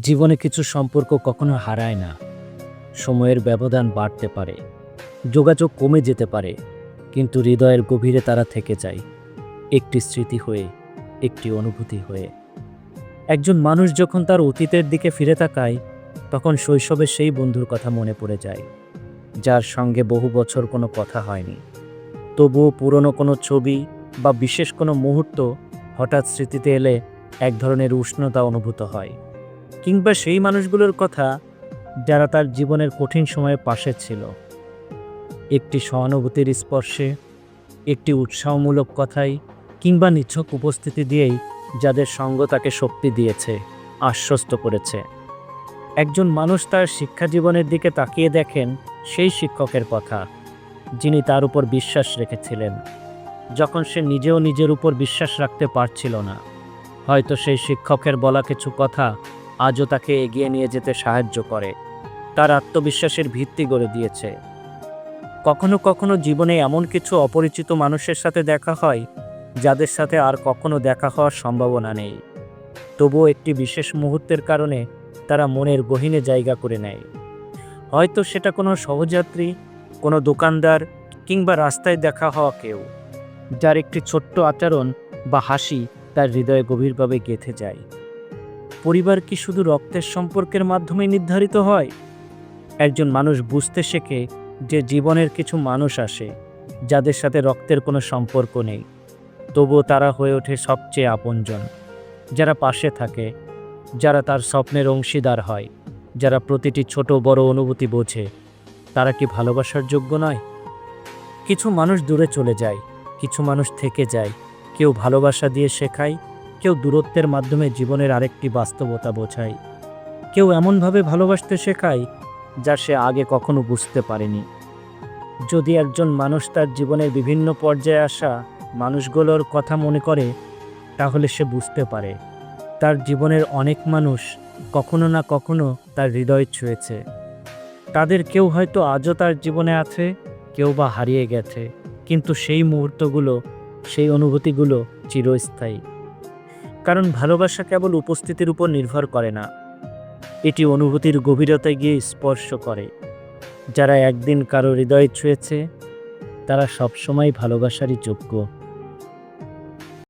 জীবনে কিছু সম্পর্ক কখনো হারায় না। সময়ের ব্যবধান বাড়তে পারে, যোগাযোগ কমে যেতে পারে, কিন্তু হৃদয়ের গভীরে তারা থেকে যায়, একটি স্মৃতি হয়ে, একটি অনুভূতি হয়ে। একজন মানুষ যখন তার অতীতের দিকে ফিরে তাকায়, তখন শৈশবে সেই বন্ধুর কথা মনে পড়ে যায়, যার সঙ্গে বহু বছর কোনো কথা হয়নি। তবুও পুরনো কোনো ছবি বা বিশেষ কোনো মুহূর্ত হঠাৎ স্মৃতিতে এলে এক ধরনের উষ্ণতা অনুভূত হয়। কিংবা সেই মানুষগুলোর কথা যারা তার জীবনের কঠিন সময়ে পাশে ছিল। একটি সহানুভূতির স্পর্শে, একটি উৎসাহমূলক কথাই কিংবা নিছক উপস্থিতি দিয়েই যাদের সঙ্গ তাকে শক্তি দিয়েছে, আশ্বস্ত করেছে। একজন মানুষ তার শিক্ষা জীবনের দিকে তাকিয়ে দেখেন সেই শিক্ষকের কথা, যিনি তার উপর বিশ্বাস রেখেছিলেন। যখন সে নিজেও নিজের উপর বিশ্বাস রাখতে পারছিল না, হয়তো সেই শিক্ষকের বলা কিছু কথা আজও তাকে এগিয়ে নিয়ে যেতে সাহায্য করে। তার আত্মবিশ্বাসের ভিত্তি গড়ে দিয়েছে। কখনো কখনো জীবনে এমন কিছু অপরিচিত মানুষের সাথে দেখা হয়, যাদের সাথে আর কখনো দেখা হওয়ার সম্ভাবনা নেই। তবুও একটি বিশেষ মুহূর্তের কারণে তারা মনের গহীনে জায়গা করে নেয়। হয়তো সেটা কোনো সহযাত্রী, কোনো দোকানদার কিংবা রাস্তায় দেখা হওয়া কেউ, যার একটি ছোট্ট আচরণ বা হাসি তার হৃদয়ে গভীরভাবে গেঁথে যায়। পরিবার কি শুধু রক্তের সম্পর্কের মাধ্যমে নির্ধারিত হয়? একজন মানুষ বুঝতে শেখে যে জীবনের কিছু মানুষ আসে, যাদের সাথে রক্তের কোনো সম্পর্ক নেই। তবুও তারা হয়ে ওঠে সবচেয়ে আপনজন। যারা পাশে থাকে, যারা তার স্বপ্নের অংশীদার হয়, যারা প্রতিটি ছোট বড় অনুভূতি বোঝে, তারা কি ভালোবাসার যোগ্য নয়? কিছু মানুষ দূরে চলে যায়, কিছু মানুষ থেকে যায়, কেউ ভালোবাসা দিয়ে শেখায় কেউ দূরত্বের মাধ্যমে জীবনের আরেকটি বাস্তবতা বোঝায়। কেউ এমনভাবে ভালোবাসতে শেখায়, যা সে আগে কখনো বুঝতে পারেনি। যদি একজন মানুষ তার জীবনের বিভিন্ন পর্যায়ে আসা মানুষগুলোর কথা মনে করে, তাহলে সে বুঝতে পারে, তার জীবনের অনেক মানুষ কখনো না কখনো তার হৃদয় ছুঁয়েছে। তাদের কেউ হয়তো আজও তার জীবনে আছে, কেউ বা হারিয়ে গেছে, কিন্তু সেই মুহূর্তগুলো, সেই অনুভূতিগুলো চিরস্থায়ী। কারণ ভালোবাসা কেবল উপস্থিতির উপর নির্ভর করে না। এটি অনুভূতির গভীরতায় গিয়ে স্পর্শ করে। যারা একদিন কারও হৃদয় ছুঁয়েছে, তারা সবসময় ভালোবাসারই যোগ্য।